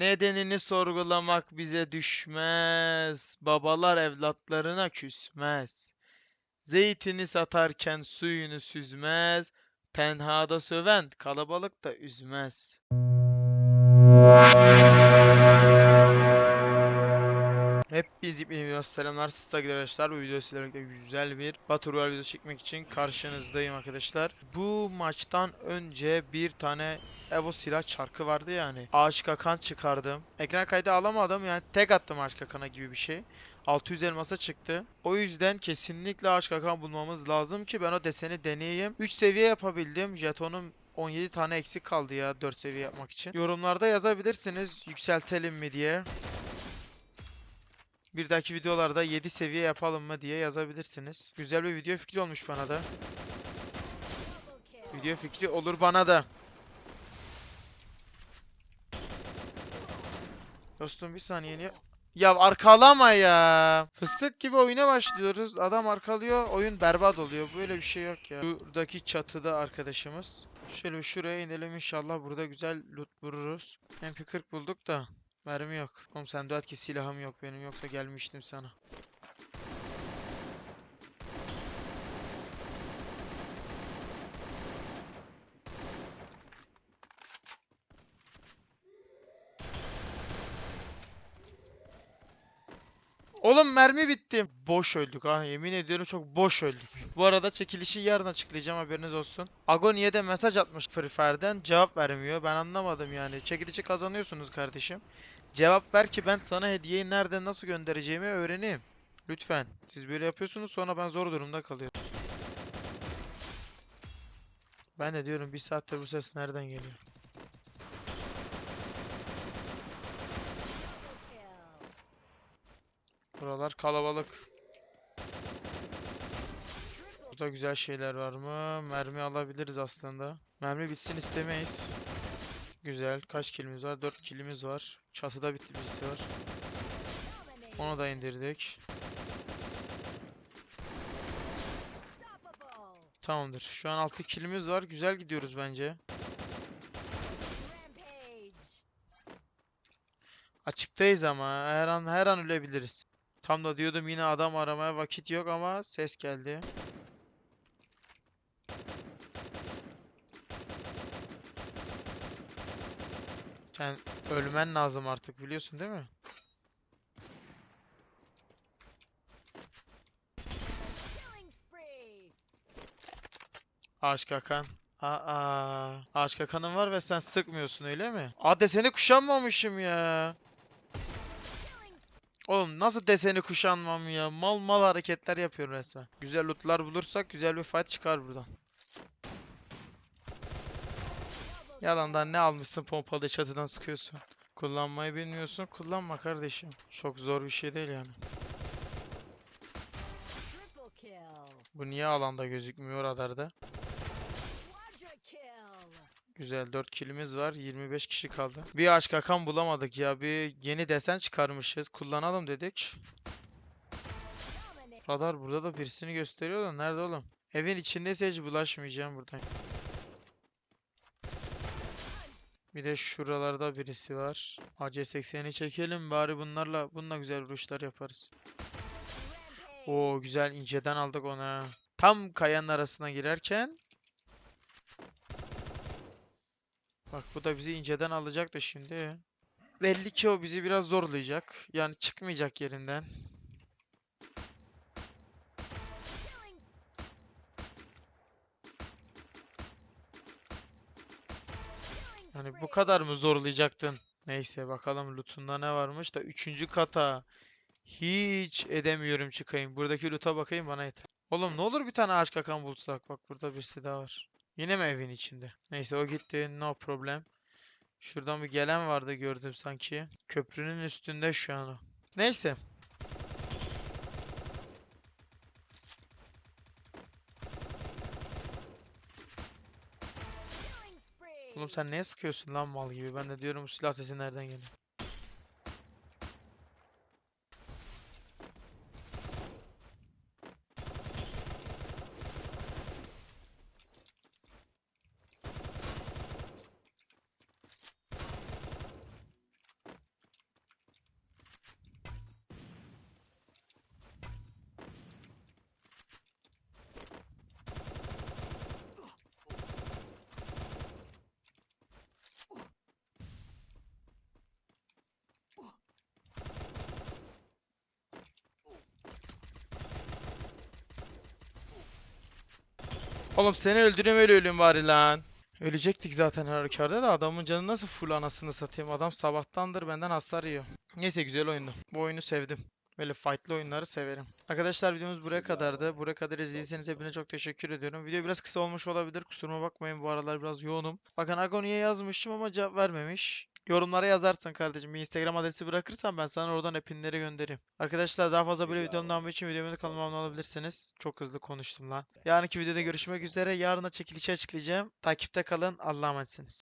Nedenini sorgulamak bize düşmez. Babalar evlatlarına küsmez. Zeytini satarken suyunu süzmez. Tenhada söven kalabalıkta üzmez. Hepinize bir selamlar siz takdir arkadaşlar. Bu video sizlerle güzel bir Battle videosu çekmek için karşınızdayım arkadaşlar. Bu maçtan önce bir tane Evo silah çarkı vardı yani. Ağaç kakan çıkardım. Ekran kaydı alamadım yani tek attım ağaç kakana gibi bir şey. 600 elmasa çıktı. O yüzden kesinlikle ağaç kakan bulmamız lazım ki ben o deseni deneyeyim. 3 seviye yapabildim. Jetonum 17 tane eksik kaldı ya 4 seviye yapmak için. Yorumlarda yazabilirsiniz yükseltelim mi diye. Bir dahaki videolarda 7 seviye yapalım mı diye yazabilirsiniz. Güzel bir video fikri olmuş bana da. Video fikri olur bana da. Dostum bir saniye niye... Ya arkalama ya. Fıstık gibi oyuna başlıyoruz. Adam arkalıyor. Oyun berbat oluyor. Böyle bir şey yok ya. Buradaki çatıda arkadaşımız. Şöyle şuraya inelim inşallah. Burada güzel loot vururuz. MP40 bulduk da. Mermi yok. Oğlum sen dört ki silahım yok benim yoksa gelmiştim sana. Oğlum mermi bitti. Boş öldük ha. Yemin ediyorum çok boş öldük. Bu arada çekilişi yarın açıklayacağım haberiniz olsun. Agoni'ye de mesaj atmış Free Fire'den. Cevap vermiyor. Ben anlamadım yani. Çekilişi kazanıyorsunuz kardeşim. Cevap ver ki ben sana hediyeyi nereden nasıl göndereceğimi öğreneyim. Lütfen. Siz böyle yapıyorsunuz sonra ben zor durumda kalıyorum. Ben de diyorum bir saattir bu ses nereden geliyor? Buralar kalabalık. Burada güzel şeyler var mı? Mermi alabiliriz aslında. Mermi bitsin istemeyiz. Güzel. Kaç kilimiz var? 4 kilimiz var. Çatıda bir birisi var. Onu da indirdik. Tamamdır. Şu an 6 kilimiz var. Güzel gidiyoruz bence. Açıktayız ama her an her an ölebiliriz. Tam da diyordum yine adam aramaya vakit yok ama ses geldi. Sen ölmen lazım artık biliyorsun değil mi? Ağaç kakan. Aa, ağaç kakanın var ve sen sıkmıyorsun öyle mi? Aa deseni kuşanmamışım ya. Oğlum nasıl deseni kuşanmam ya? Mal mal hareketler yapıyorum resmen. Güzel lootlar bulursak güzel bir fight çıkar buradan. Yalandan ne almışsın pompalı çatıdan sıkıyorsun. Kullanmayı bilmiyorsun. Kullanma kardeşim. Çok zor bir şey değil yani. Bu niye alanda gözükmüyor radarda? Güzel 4 kilimiz var. 25 kişi kaldı. Bir ağaç kakan bulamadık ya. Bir yeni desen çıkarmışız. Kullanalım dedik. Radar burada da birisini gösteriyor da nerede oğlum? Evin içindeyse hiç bulaşmayacağım buradan. Bir de şuralarda birisi var. AC80'i çekelim bari bunlarla bununla güzel vuruşlar yaparız. Oo güzel inceden aldık ona. Tam kayanın arasına girerken Bak bu da bizi inceden alacak da şimdi. Belli ki o bizi biraz zorlayacak. Yani çıkmayacak yerinden. Yani bu kadar mı zorlayacaktın? Neyse bakalım lootunda ne varmış da üçüncü kata. Hiç edemiyorum çıkayım. Buradaki loot'a bakayım bana yeter. Oğlum ne olur bir tane ağaç kakan bulsak. Bak burada birisi daha var. Yine mi evin içinde? Neyse o gitti. No problem. Şuradan bir gelen vardı gördüm sanki. Köprünün üstünde şu an o. Neyse. Oğlum sen neye sıkıyorsun lan mal gibi? Ben de diyorum silah sesi nereden geliyor? Oğlum seni öldüreyim öyle öleyim bari lan. Ölecektik zaten her halükarda da adamın canı nasıl full anasını satayım. Adam sabahtandır benden hasar yiyor. Neyse güzel oyundu. Bu oyunu sevdim. Böyle fightlı oyunları severim. Arkadaşlar videomuz buraya kadardı. Buraya kadar izlediyseniz hepinize çok teşekkür ediyorum. Video biraz kısa olmuş olabilir. Kusuruma bakmayın bu aralar biraz yoğunum. Bakın Agony'ye yazmışım ama cevap vermemiş. Yorumlara yazarsın kardeşim. Bir Instagram adresi bırakırsan ben sana oradan epinleri göndereyim. Arkadaşlar daha fazla böyle videonun devamı için videomu kanalıma abone olabilirsiniz. Çok hızlı konuştum lan. Yarınki videoda görüşmek üzere. Yarına çekilişi açıklayacağım. Takipte kalın. Allah'a emanetsiniz.